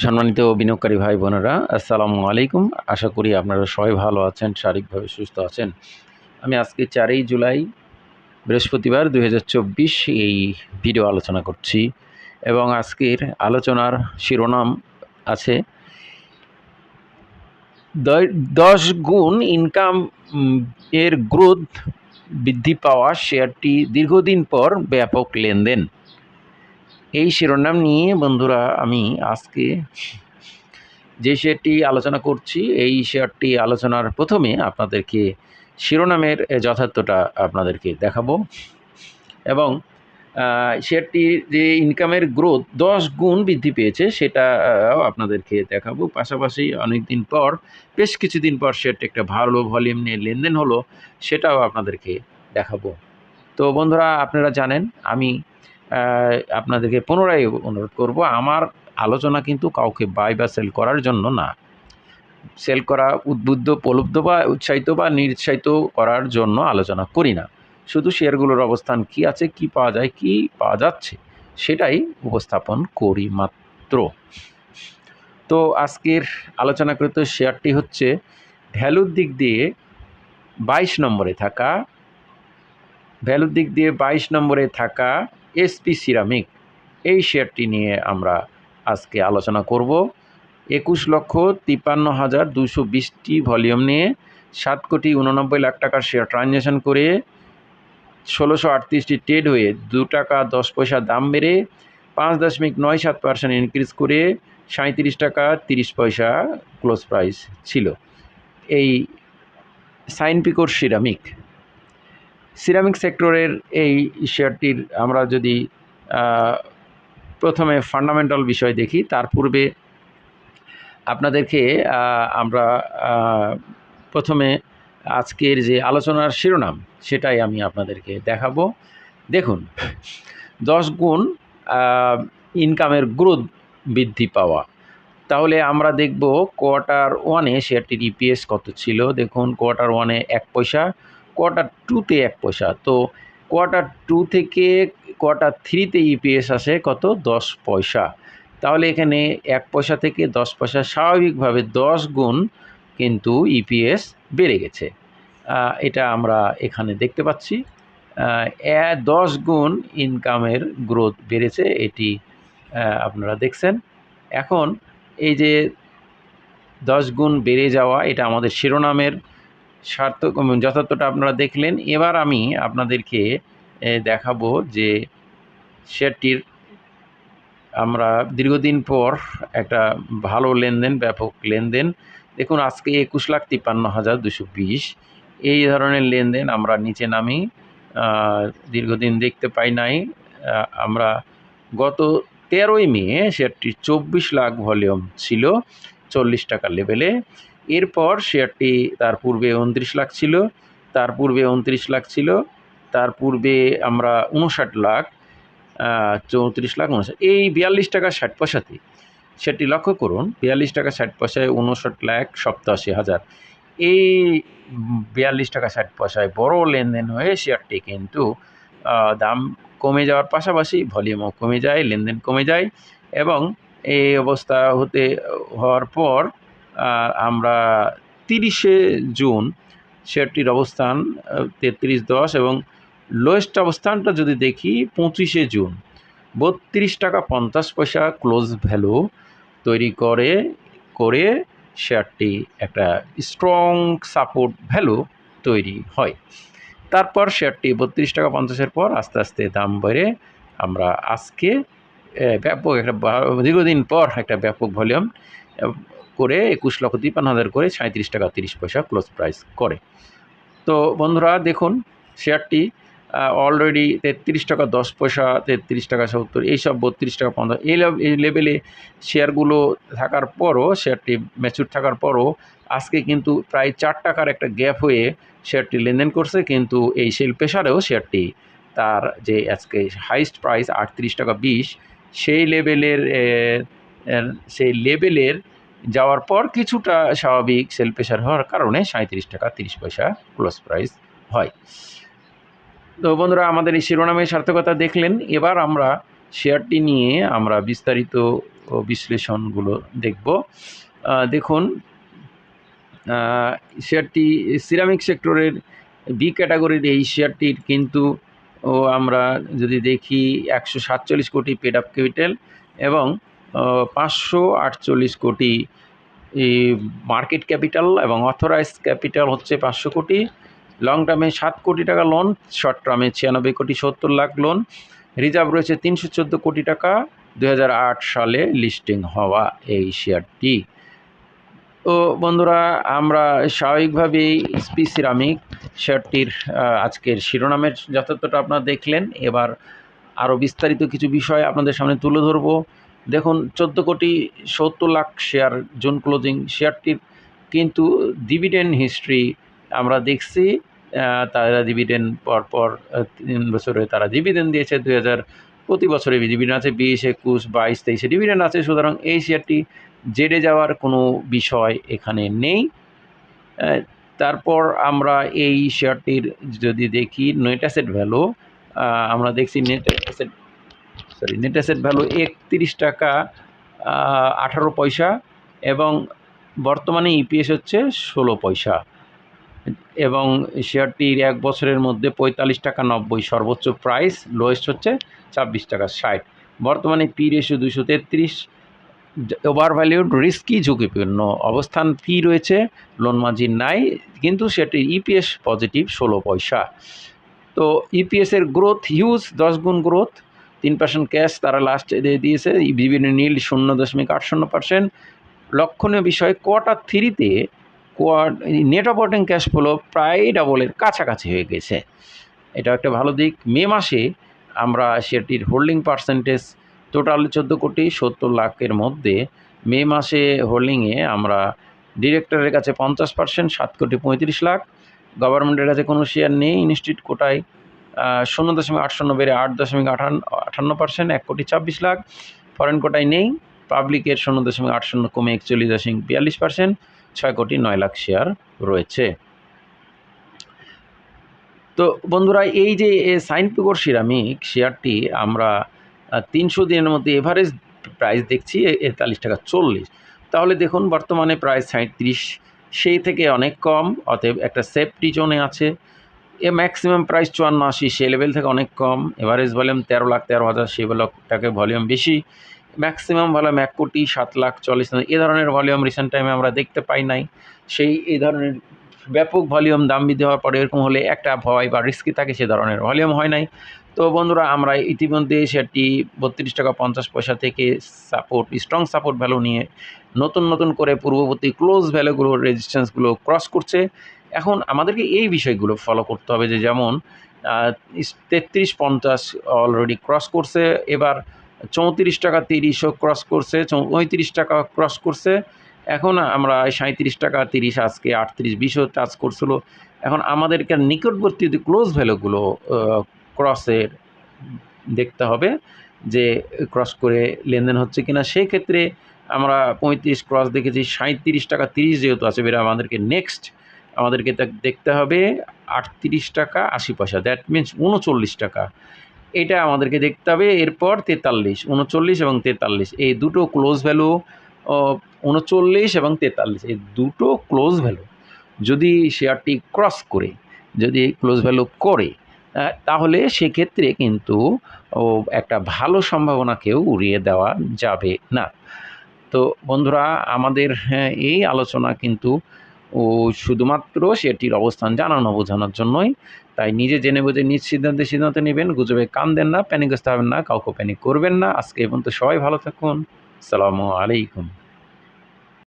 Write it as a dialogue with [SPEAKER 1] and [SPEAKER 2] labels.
[SPEAKER 1] সম্মানিত বিনিয়োগকারী ভাই বোনেরা, আসসালামু আলাইকুম। আশা করি আপনারা সবাই ভালো আছেন, শারীরিকভাবে সুস্থ আছেন। আমি আজকে চারই জুলাই, বৃহস্পতিবার দু হাজার চব্বিশ এই ভিডিও আলোচনা করছি এবং আজকের আলোচনার শিরোনাম আছে, দশ গুণ ইনকাম এর গ্রোথ বৃদ্ধি পাওয়া শেয়ারটি দীর্ঘদিন পর ব্যাপক লেনদেন। এই শিরোনাম নিয়ে বন্ধুরা আমি আজকে যে শেয়ারটি আলোচনা করছি এই শেয়ারটি আলোচনার প্রথমে আপনাদেরকে শিরোনামের যথার্থটা আপনাদেরকে দেখাবো এবং আহ, শেয়ারটির যে ইনকামের গ্রোথ দশ গুণ বৃদ্ধি পেয়েছে সেটা আপনাদেরকে দেখাবো। পাশাপাশি অনেক দিন পর বেশ কিছুদিন পর শেয়ারটি একটা ভালো ভলিউম নিয়ে লেনদেন হলো সেটাও আপনাদেরকে দেখাবো। তো বন্ধুরা আপনারা জানেন আমি আপনাদেরকে পুনরায় অনুরোধ করব, আমার আলোচনা কিন্তু কাউকে বাই বা সেল করার জন্য না। সেল করা উদ্বুদ্ধ প্রলুব্ধ বা উৎসাহিত বা নিরুৎসাহিত করার জন্য আলোচনা করি না। শুধু শেয়ারগুলোর অবস্থান কি আছে, কি পাওয়া যায়, কি পাওয়া যাচ্ছে, সেটাই উপস্থাপন করি মাত্র। তো আজকের আলোচনাকৃত শেয়ারটি হচ্ছে ভ্যালুর দিক দিয়ে বাইশ নম্বরে থাকা, ভ্যালুর দিক দিয়ে বাইশ নম্বরে থাকা এসপি সিরামিক, এই শেয়ারটি নিয়ে আমরা আজকে আলোচনা করব। একুশ লক্ষ তিপ্পান্ন হাজার দুশো বিশটি ভলিউম নিয়ে সাত কোটি উননব্বই লাখ টাকার শেয়ার ট্রানজ্যাকশন করে ষোলোশো আটত্রিশটি ট্রেড হয়ে দু টাকা দশ পয়সা দাম বেড়ে পাঁচ দশমিক নয় সাত পার্সেন্ট ইনক্রিজ করে সাঁত্রিশ টাকা তিরিশ পয়সা ক্লোজ প্রাইস ছিল। এই সাইনপিকোর সিরামিক সিরামিক সেক্টরের এই শেয়ারটির আমরা যদি প্রথমে ফান্ডামেন্টাল বিষয় দেখি, তার পূর্বে আপনাদেরকে আমরা প্রথমে আজকের যে আলোচনার শিরোনাম সেটাই আমি আপনাদেরকে দেখাবো। দেখুন, দশ গুণ ইনকামের গ্রোথ বৃদ্ধি পাওয়া। তাহলে আমরা দেখব কোয়ার্টার ওয়ানে শেয়ারটির ইপিএস কত ছিল। দেখুন কোয়ার্টার ওয়ানে এক পয়সা কোয়ার্টার টুতে এক পয়সা। তো কোয়ার্টার টু থেকে কোয়ার্টার থ্রিতে ইপিএস আসে কত? দশ পয়সা। তাহলে এখানে এক পয়সা থেকে দশ পয়সা স্বাভাবিকভাবে দশ গুণ কিন্তু ইপিএস বেড়ে গেছে। এটা আমরা এখানে দেখতে পাচ্ছি। দশ গুণ ইনকামের গ্রোথ বেড়েছে, এটি আপনারা দেখছেন। এখন এই যে দশ গুণ বেড়ে যাওয়া, এটা আমাদের শিরোনামের সার্থক যথার্থটা আপনারা দেখলেন। এবার আমি আপনাদেরকে দেখাবো যে শেয়ারটির আমরা দীর্ঘদিন পর একটা ভালো লেনদেন, ব্যাপক লেনদেন। দেখুন, আজকে একুশ লাখ তিপ্পান্ন হাজার দুশো বিশ। এই ধরনের লেনদেন আমরা নিচে নামি দীর্ঘদিন দেখতে পাই নাই। আমরা গত তেরোই মে শেয়ারটি চব্বিশ লাখ ভলিউম ছিল, চল্লিশ টাকা লেভেলে। এরপর শেয়ারটি তার পূর্বে উনত্রিশ লাখ ছিল, তার পূর্বে উনত্রিশ লাখ ছিল, তার পূর্বে আমরা উনষাট লাখ চৌত্রিশ লাখ, উনষাট। এই বিয়াল্লিশ টাকা ষাট পয়সাতে সেটি লক্ষ্য করুন, বিয়াল্লিশ টাকা ষাট পয়সায় উনষাট লাখ সপ্তাশি হাজার। এই বিয়াল্লিশ টাকা ষাট পয়সায় বড় লেনদেন হয়ে শেয়ারটি কিন্তু দাম কমে যাওয়ার পাশাপাশি ভলিউমও কমে যায়, লেনদেন কমে যায় এবং এই অবস্থা হতে, হওয়ার পর আমরা তিরিশে জুন শেয়ারটির অবস্থান তেত্রিশ দশ এবং লোয়েস্ট অবস্থানটা যদি দেখি, পঁচিশে জুন। বত্রিশ টাকা পঞ্চাশ পয়সা ক্লোজ ভ্যালু তৈরি করে করে শেয়ারটি একটা স্ট্রং সাপোর্ট ভ্যালু তৈরি হয়। তারপর শেয়ারটি বত্রিশ টাকা পঞ্চাশের পর আস্তে আস্তে দাম বেড়ে আমরা আজকে ব্যাপক একটা দীর্ঘদিন পর একটা ব্যাপক ভলিউম করে একুশ লক্ষ তিপ্পান্ন হাজার করে সাঁত্রিশ টাকা তিরিশ পয়সা ক্লোজ প্রাইস করে। তো বন্ধুরা দেখুন, শেয়ারটি অলরেডি তেত্রিশ টাকা দশ পয়সা, তেত্রিশ টাকা সত্তর, এইসব বত্রিশ টাকা পঞ্চাশ, এই লেভেলে শেয়ারগুলো থাকার পরও, শেয়ারটি ম্যাচুর থাকার পরও আজকে কিন্তু প্রায় চার টাকার একটা গ্যাপ হয়ে শেয়ারটি লেনদেন করছে, কিন্তু এই সেল প্রেশারেও শেয়ারটি তার যে আজকে হাইস্ট প্রাইস আটত্রিশ টাকা বিশ, সেই লেভেলের সেই লেভেলের যাওয়ার পর কিছুটা স্বাভাবিক সেল প্রেশার হওয়ার কারণে সাঁত্রিশ টাকা তিরিশ পয়সা ক্লোজ প্রাইস হয়। তো বন্ধুরা, আমাদের এই শিরোনামের সার্থকতা দেখলেন। এবার আমরা শেয়ারটি নিয়ে আমরা বিস্তারিত বিশ্লেষণগুলো দেখব। দেখুন শেয়ারটি সিরামিক সেক্টরের বি ক্যাটাগরির এই শেয়ারটির কিন্তু ও আমরা যদি দেখি, একশো সাতচল্লিশ কোটি পেড আপ ক্যাপিটাল এবং পাঁচশো আটচল্লিশ কোটি মার্কেট ক্যাপিটাল এবং অথরাইজ ক্যাপিটাল হচ্ছে পাঁচশো কোটি। লং টার্মে সাত কোটি টাকা লোন শর্ট টার্মে ছিয়ানব্বই কোটি, সত্তর লাখ লোন রিজার্ভ রয়েছে তিনশো চোদ্দ কোটি টাকা। দু হাজার আট সালে লিস্টিং হওয়া এই শেয়ারটি তো বন্ধুরা, আমরা স্বাভাবিকভাবেই স্পি সিরামিক শেয়ারটির আজকের শিরোনামের যথার্থটা আপনারা দেখলেন। এবার আরও বিস্তারিত কিছু বিষয় আপনাদের সামনে তুলে ধরবো। দেখুন, চোদ্দ কোটি সত্তর লাখ শেয়ার, জোন ক্লোজিং শেয়ারটির কিন্তু ডিভিডেন্ড হিস্ট্রি আমরা দেখছি তারা ডিভিডেন্ড পরপর তিন বছরে তারা ডিভিডেন্ড দিয়েছে দুই হাজার প্রতি বছরে ডিভিডেন্ড আছে, বিশ, একুশ, বাইশ, তেইশে ডিভিডেন্ড আছে, সুতরাং এই শেয়ারটি জেডে যাওয়ার কোনো বিষয় এখানে নেই। তারপর আমরা এই শেয়ারটির যদি দেখি নেট অ্যাসেট ভ্যালু আমরা দেখছি net asset sorry net asset value একত্রিশ টাকা আঠারো পয়সা এবং বর্তমানে ইপিএস হচ্ছে ষোলো পয়সা। এবং শেয়ারটির এক বছরের মধ্যে পঁয়তাল্লিশ টাকা নব্বই সর্বোচ্চ প্রাইস লোয়েস্ট হচ্ছে ছাব্বিশ টাকা ষাট। বর্তমানে পি রেশিও দুশো তেত্রিশ ওভার ভ্যালিউড রিস্কি ঝুঁকিপূর্ণ। অবস্থান ফি রয়েছে লোন মার্জিন নাই, কিন্তু সেটির ইপিএস পজিটিভ ষোলো পয়সা। তো ইপিএসের গ্রোথ হিউজ দশ গুণ গ্রোথ তিন পার্সেন্ট ক্যাশ তারা লাস্ট দিয়েছে, বিভিন্ন নীল শূন্য দশমিক আট শূন্য পার্সেন্ট লক্ষণীয় বিষয় কোয়ার্টার থ্রিতে কোয়ার নেট অপারেটিং ক্যাশ ফ্লো প্রায় ডাবলের কাছাকাছি হয়ে গেছে। এটা একটা ভালো দিক। মে মাসে আমরা সেটির হোল্ডিং পার্সেন্টেজ টোটাল চোদ্দ কোটি সত্তর লাখের মধ্যে, মে মাসে হোল্ডিংয়ে আমরা ডিরেক্টরের কাছে পঞ্চাশ পার্সেন্ট সাত কোটি পঁয়ত্রিশ লাখ। গভর্নমেন্টের কাছে কোনো শেয়ার নেই ইনস্টিটিউট কোটায়। শূন্য দশমিক আট বেড়ে আট দশমিক আঠান্ন আটান্ন পার্সেন্ট এক কোটি ছাব্বিশ লাখ। ফরেন কোটায় নেই। পাবলিকের শূন্য দশমিক আট শূন্য কমে একচল্লিশ দশমিক বিয়াল্লিশ পার্সেন্ট ছয় কোটি নয় লাখ শেয়ার রয়েছে। তো বন্ধুরা, এই যে সাইনপিগর সিরামিক শেয়ারটি আমরা তিনশো দিনের মধ্যে এভারেজ প্রাইস দেখছি একতাল্লিশ টাকা চল্লিশ। তাহলে দেখুন, বর্তমানে প্রায় সাঁত্রিশ সেই থেকে অনেক কম, অতএব একটা সেফটি জোনে আছে। এ ম্যাক্সিমাম প্রাইস চুয়ান্ন আশি, সেই লেভেল থেকে অনেক কম। এভারেজ ভলিউম তেরো লাখ, তেরো হাজার, সেই টাকে ভলিউম বেশি। ম্যাক্সিমাম ভলিউম এক কোটি, সাত লাখ, চল্লিশ এ ধরনের ভলিউম রিসেন্ট টাইমে আমরা দেখতে পাই নাই। সেই, এই ধরনের ব্যাপক ভলিউম দাম বৃদ্ধি হওয়ার পরে এরকম হলে একটা ভয় বা রিস্কি থাকে, সে ধরনের ভলিউম হয় নাই। তো বন্ধুরা, আমরা ইতিমধ্যে সেটি বত্রিশ টাকা পঞ্চাশ পয়সা থেকে সাপোর্ট স্ট্রং সাপোর্ট ভ্যালু নিয়ে নতুন নতুন করে পূর্ববর্তী ক্লোজ ভ্যালুগুলো রেজিস্ট্যান্সগুলো ক্রস করছে। এখন আমাদেরকে এই বিষয়গুলো ফলো করতে হবে যে যেমন তেত্রিশ পঞ্চাশ অলরেডি ক্রস করছে, এবার চৌত্রিশ টাকা তিরিশও ক্রস করছে পঁয়ত্রিশ টাকা ক্রস করছে, এখন আমরা সাঁত্রিশ টাকা তিরিশ, আজকে আটত্রিশ, বিশও টাচ করছিল, এখন আমাদেরকে নিকটবর্তী যে ক্লোজ ভ্যালুগুলো ক্রসের দেখতে হবে যে ক্রস করে লেনদেন হচ্ছে কিনা, সেই ক্ষেত্রে আমরা পঁয়ত্রিশ ক্রস দেখেছি সাঁত্রিশ টাকা তিরিশ যেহেতু আছে বেরা আমাদেরকে নেক্সট আমাদেরকে দেখতে হবে আটত্রিশ টাকা আশি পয়সা। দ্যাট মিন্স উনচল্লিশ টাকা। এটা আমাদেরকে দেখতে হবে এরপর তেতাল্লিশ উনচল্লিশ এবং তেতাল্লিশ। এই দুটো ক্লোজ ভ্যালু উনচল্লিশ এবং তেতাল্লিশ। এই দুটো ক্লোজ ভ্যালু যদি শেয়ারটি ক্রস করে যদি ক্লোজ ভ্যালু করে তাহলে সেক্ষেত্রে কিন্তু একটা ভালো সম্ভাবনাকেও উড়িয়ে দেওয়া যাবে না। তো বন্ধুরা আমাদের হ্যাঁ, এই আলোচনা কিন্তু ও শুধুমাত্র সেটির অবস্থান জানানো বোঝানোর জন্যই। তাই নিজে জেনে বুঝে নিজ সিদ্ধান্তে সিদ্ধান্ত নেবেন। গুজবে কান দেন না প্যানিকগ্রস্ত হবেন না, কাউকে প্যানিক করবেন না। আজকে এবং তো সবাই ভালো থাকুন। আসসালামু আলাইকুম।